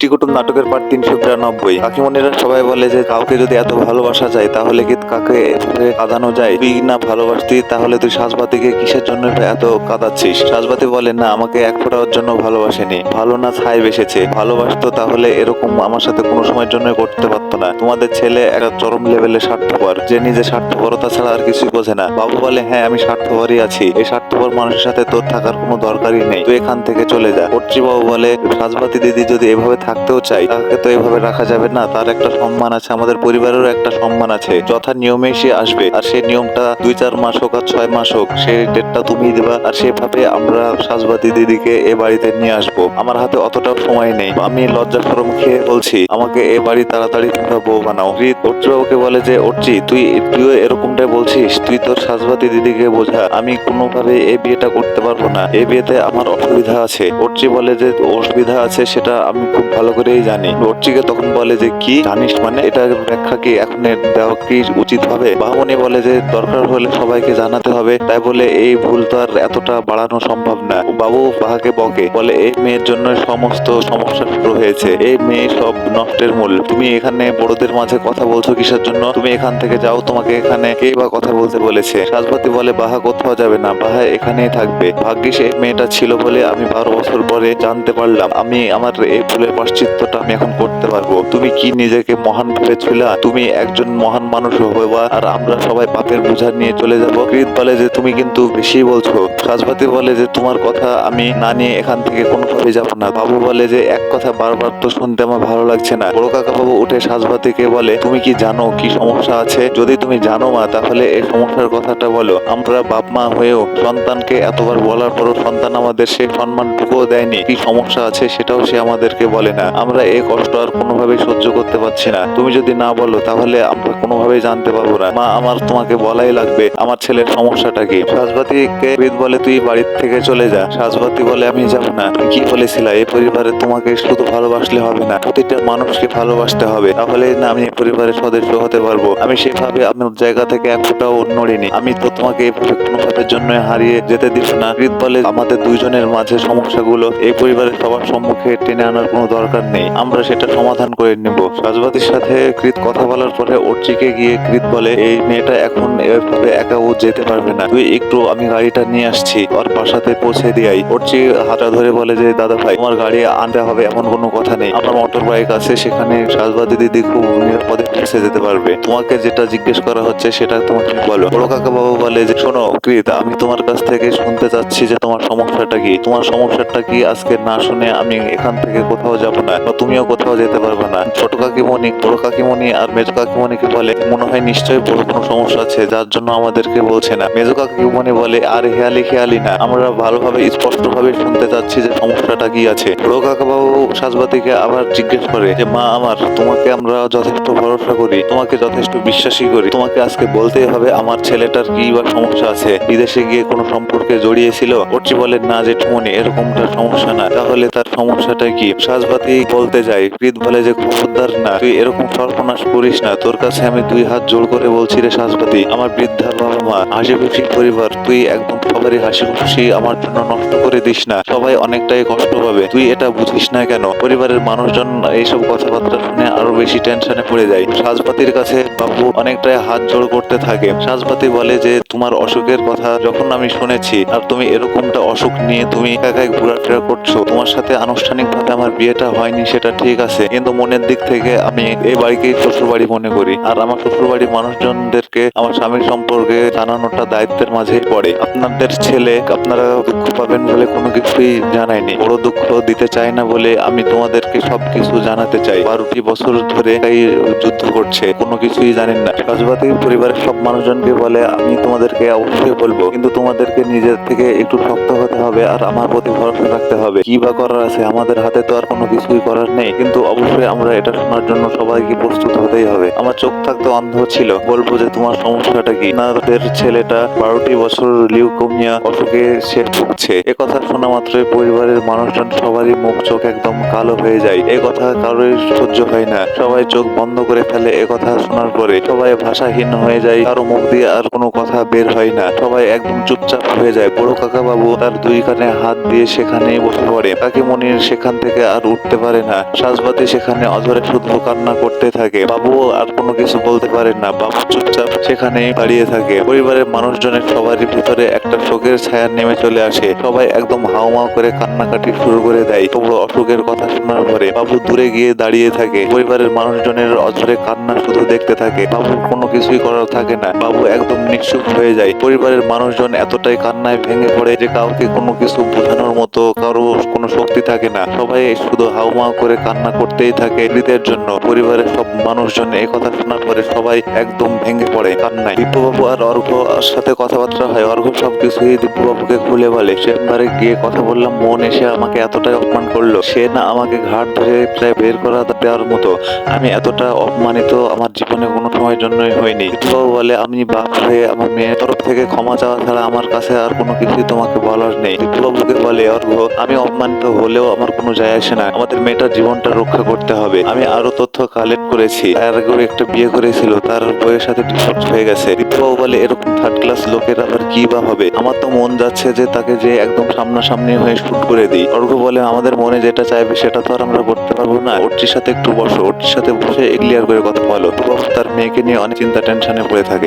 মিষ্টি কুটুম নাটকের পার্ট তিনশো বিরানব্বই। কাকিমণিরা সবাই বলে যে, কাউকে যদি এত ভালোবাসা যায়, তাহলে কি কাকে কাঁদানো যায়? তুই না ভালোবাসতি, তাহলে তুই সাজবাতিকে কিসের জন্য এত কাঁদাচ্ছিস? সাজবাতি বলে, না, আমাকে এক ফোঁটার জন্য ভালোবাসেনি। ভালো না ছাই বেসেছে। ভালোবাসতো তাহলে এরকম আমার সাথে কোনো সময়ের জন্য করতে পারতো না। তোমাদের ছেলে একটা চরম লেভেলে স্বার্থপর। যে নিজে স্বার্থপরতা ছাড়া আর কিছুই বোঝে না। বাবু বলে হ্যাঁ আমি স্বার্থপরই আছি। এই স্বার্থপর মানুষের সাথে তোর থাকার কোনো দরকারই নেই। তুই এখান থেকে চলে যা। বাবু বলে, সাজবাতি দিদি যদি এভাবে থাকতেও চাই, তাকে তো এভাবে রাখা যাবে না। তার একটা সম্মান আছে, আমাদের পরিবারেরও একটা সম্মান আছে। যথা নিয়মে সে আসবে, আর সেই নিয়মটা দুই চার মাস হোক আর ছয় মাস হোক সেই ডেটটা তুমি দিবা, আর সেভাবে আমরা সাজবাতি দিদিকে এ বাড়িতে নিয়ে আসব। আমার হাতে অতটাও সময় নেই। আমি লজ্জা সরম খেয়ে বলছি, আমাকে এ বাড়ি তাড়াতাড়ি তোমরা বউ বানাও। রিত বাবুকে বলে যে, অর্চি, তুই, তুইও এরকমটাই বলছিস, তুই তোর সাজবাতি দিদিকে বোঝা। আমি কোনোভাবে এ বিয়েটা করতে পারব না। এ বিয়েতে আমার অসুবিধা আছে। অর্চি বলে যে, অসুবিধা আছে সেটা আমি খুব ভালো করেই জানি। অর্চিকে তখন বলে যে, কি? জানিস মানে? এটা ব্যাখ্যা কি এখন দেওয়া কি উচিত হবে? বাহমনি বলে যে, দরকার হলে সবাইকে জানাতে হবে। তাই বলে, এই ভুল তো আর এতটা বাড়ানো সম্ভব না। বাবু বাহাকে বকে, বলে, এই মেয়ের জন্য সমস্ত সমস্যা শুরু হয়েছে। এই মেয়ে সব নষ্টের মূল। তুমি এখানে বড়দের মাঝে কথা বলছো কিসের জন্য? তুমি এখান থেকে যাও, তোমাকে এখানে কে বা কথা বলতে বলেছে? সাজবাতি বলে, বাহা কোথাও যাবে না। বাহা এখানেই থাকবে। ভাগ্যিস এই মেয়েটা ছিল বলে আমি বারো বছর পরে জানতে পারলাম। আমি আমার এই ভুলের পাশ্চিত্যটা আমি এখন করতে পারব। তুমি কি নিজেকে মহান ভেবেছিল তুমি একজন মহান মানুষ হবা আর আমরা সবাই পাপের বোঝা নিয়ে চলে যাব? কৃত বলে যে তুমি কিন্তু বেশি বলছো। সাজবাতি বলে যে তোমার কথা আমি না নিয়ে এখান থেকে কোনোভাবে যাব না। বাবু বলে যে এক কথা বারবার তো শুনতে আমার ভালো লাগছে না। বড় কাকা বাবু উঠে সাজবাতিকে বলে, তুমি কি জানো কি সমস্যা আছে? যদি তুমি জানো মা, তাহলে এই সমস্যার কথাটা বলো। আমরা বাপ মা হয়েও সন্তানকে এতবার বলার পরও সন্তান আমাদের সেই সম্মানটুকুও দেয়নি। কি সমস্যা আছে সেটাও সে আমাদেরকে বলে না আমরা এই কষ্ট আর কোনোভাবেই সহ্য করতে পারছি না। তুমি যদি না বলো, তাহলে আমরা কোনোভাবেই জানতে পারব না। মা, আমার তোমাকে বলাই লাগবে, আমার ছেলের সমস্যাটা কি? সাজবাতিকে বেদ বলে তুই বাড়ির থেকে চলে যা। সাজবাতি বলে, আমি যাব না। কি বলেছিলা? এই পরিবারে তোমাকে শুধু ভালোবাসলে হবে না, প্রতিটা মানুষকে ভালোবাসতে হবে। তাহলে না, আমি পরিবারের সদস্য হতে পারব। আমি সেভাবে আপনার জায়গা থেকে এক ফোঁটাও নড়িনি। আমি তো তোমাকে এইভাবে কোনোভাবের জন্য হারিয়ে যেতে দিব না। বলে, আমাদের দুইজনের মাঝে সমস্যাগুলো এই পরিবারের সবার সম্মুখে টেনে আনার কোনো দরকার নেই, আমরা সেটা সমাধান করে নেব। সাজবাতির সাথে কৃত কথা বলার পরে অর্চিকে গিয়ে কৃত বলে, এই মেয়েটা এখন এভাবে একা ও যেতে পারবে না। তুই একটু, আমি গাড়িটা নিয়ে আসছি, ওর বাসাতে পৌঁছে দিয়াই। অর্চি হাতা ধরে বলে যে, দাদা ভাই, তোমার গাড়ি আনতে হবে, এমন কোনো কথা নেই। আমার মোটর বাইক আছে, সেখানে সাজবাতি দিদি খুব নিরাপদে পৌঁছে যেতে পারবে। তোমাকে যেটা জিজ্ঞেস করা হচ্ছে, সেটা তোমাকে বলো। বড় কাকা বাবু বলে যে, শোনো কৃত, আমি তোমার কাছ থেকে শুনতে চাচ্ছি যে, তোমার সমস্যাটা কি? তোমার সমস্যাটা কি? আজকে না শুনে আমি এখান থেকে কোথাও যাব না বা তুমিও কোথাও যেতে পারবে না। ছোট কাকিমণি, বড় কাকিমণি আর মেজো কাকিমণিকে বলে, মনে হয় নিশ্চয়ই বড় কোনো সমস্যা আছে, যার জন্য আমাদেরকে বলছে না। মেজো কাকিমণি বলে, আর হেয়ালি খেয়ালি না, আমরা ভালোভাবে স্পষ্ট ভাবে শুনতে চাচ্ছি যে সমস্যাটা কি আছে। বড় কাকা বাবু সাজবাতিকে আবার জিজ্ঞেস করে যে, মা আমার, তোমাকে আমরা যথেষ্ট ভরসা করি, তোমাকে যথেষ্ট বিশ্বাসী করি। তোমাকে আজকে বলতেই হবে, আমার ছেলেটার কি বা সমস্যা আছে? বিদেশে গিয়ে কোনো সম্পর্কে জড়িয়েছিল? অর্চি বলে, না যে জেঠুমনি এরকমটা সমস্যা না। তাহলে তার সমস্যাটা কি? সাজবাতি বলতে যাই কৃত বলে যে খবরদার না, তুই এরকম সর্বনাশ করিস না। তোর কাছে আমি দুই হাত জোর করে বলছি রে সাজবাতি আমার বৃদ্ধা বাবা মা হাসি খুশি পরিবার, তুই একদম সবারই হাসি খুশি আমার জন্য নষ্ট করে দিস না। সবাই অনেকটাই কষ্ট পাবে, তুই এটা বুঝিস না কেন? পরিবারের মানুষজন এইসব কথাবার্তা শুনে আরও বেশি টেনশনে পড়ে যায়। সাজপাতির কাছে বাবু অনেকটাই হাত জোড় করতে থাকে। সাজপাতি বলে যে, তোমার অসুখের কথা যখন আমি শুনেছি, আর তুমি এরকমটা অসুখ নিয়ে তুমি একাই ঘোরাফেরা করছ, তোমার সাথে আনুষ্ঠানিকভাবে আমার বিয়েটা হয়নি, সেটা ঠিক আছে। কিন্তু মনের দিক থেকে আমি এই বাড়িকেই শ্বশুর বাড়ি মনে করি। আর আমার শ্বশুর বাড়ির মানুষজনদেরকে আমার স্বামীর সম্পর্কে জানানোটা দায়িত্বের মাঝেই পড়ে। আপনাদের ছেলে, আপনারা দুঃখ পাবেন বলে কোনো কিছুই জানায়নি। বড় দুঃখ দিতে চাই না বলে আমি তোমাদেরকে সবকিছু জানাতে চাই। বারোটি বছর ধরে এই যুদ্ধ করছে, কোনো কিছুই জানেন না। রাজবাতি পরিবারের সব মানুষজনকে বলে আমি তোমাদেরকে অবশ্যই বলব, কিন্তু তোমাদেরকে নিজের থেকে একটু শক্ত হতে হবে আর আমার প্রতি ভরসা রাখতে হবে। কি বা করার আছে? আমাদের হাতে তো আর কোনো কিছুই করার নেই। কিন্তু অবশ্যই আমরা এটা শোনার জন্য সবাইকে প্রস্তুত হতেই হবে। আমার চোখ থাকতে অন্ধ ছিল। বলব যে তোমার সমস্যাটা কি? আপনাদের ছেলেটা বারোটি বছর লিউকোমিয়া অসুখে সে ভুগছে। এ কথা শোনা মাত্রই পরিবারের মানুষজন সবারই মুখ, চোখ একদম কালো হয়ে যায়। এ কথা কারোর সহ্য হয় না। সবাই চোখ বন্ধ করে ফেলে এ কথা শোনার পরে সবাই ভাষাহীন হয়ে যায়। কারও মুখ দিয়ে আর কোনো কথা বের হয় না। সবাই একদম চুপচাপ হয়ে যায়। বড় কাকা বাবু তার দুই কানে হাত দিয়ে সেখানেই বসে পড়ে। কাকিমণির সেখান থেকে আর উঠতে দেখতে পারে না। সাজবাতি সেখানে অধরে শুধু কান্না করতে থাকে। বাবু আর কোনো কিছু বলতে পারে না। বাবু চুপচাপ সেখানেই দাঁড়িয়ে থাকে। পরিবারের মানুষজনের সবারই ভিতরে একটা শোকের ছায়া নেমে চলে আসে। সবাই একদম হাওমাও করে কান্নাকাটি শুরু করে দেয়। তবু অসুখের কথা শোনার পরে বাবু দূরে গিয়ে দাঁড়িয়ে থাকে। পরিবারের মানুষজনের অঝরে কান্না শুধু দেখতে থাকে। বাবুর কোনো কিছুই করার থাকে না। বাবু একদম নিঃসুপ হয়ে যায়। পরিবারের মানুষজন এতটাই কান্নায় ভেঙে পড়ে যে কাউকে কোনো কিছু বোঝানোর মতো কারও কোনো শক্তি থাকে না। সবাই শুধু হাউমাউ করে কান্না করতেই থাকে হৃদের জন্য। পরিবারের সব মানুষজন এই কথা শোনার পরে সবাই একদম ভেঙে পড়ে কান্নায় দিব্যবাবু আর অর্ঘ সাথে কথাবার্তা হয়, অর্ঘ সবকিছুই দিব্যবাবুকে খুলে বলে। চেম্বারে গিয়ে কথা বললাম, মন এসে আমাকে এতটাই অপমান করল। সে না আমাকে ঘাট ধরে প্রায় বের করা দেওয়ার মতো। আমি এতটা অপমানিত আমার জীবনে কোনো সময়ের জন্যই হয়নি দিব্যবাবু বলে, আমি বাপ হয়ে আমার মেয়ের তরফ থেকে ক্ষমা চাওয়া ছাড়া আমার কাছে আর কোনো কিছুই তোমাকে বলার নেই। দিব্যবাবুকে বলে, অর্ঘ, আমি অপমানিত হলেও আমার কোনো যায় আসে না। আমাদের মেয়েটার জীবনটা রক্ষা করতে হবে। আমি আরও তথ্য কালেক্ট করেছি। আগে একটা বিয়ে করেছিল। তার বইয়ের সাথে ডিভোর্স হয়ে গেছে। দিব্যবাবু বলে এরকম থার্ড ক্লাস লোকের আবার কি বা হবে? আমার তো মন যাচ্ছে যে তাকে যে একদম সামনাসামনি হয়ে শুট করে দিই। অর্ঘ বলে আমাদের মনে যেটা চাইবে সেটা তো আর আমরা করতে পারব না। ওটির সাথে একটু বসো ওটির সাথে বসে ক্লিয়ার করে কথা বলো। তার মেয়েকে নিয়ে অনেক চিন্তা টেনশনে পড়ে থাকে।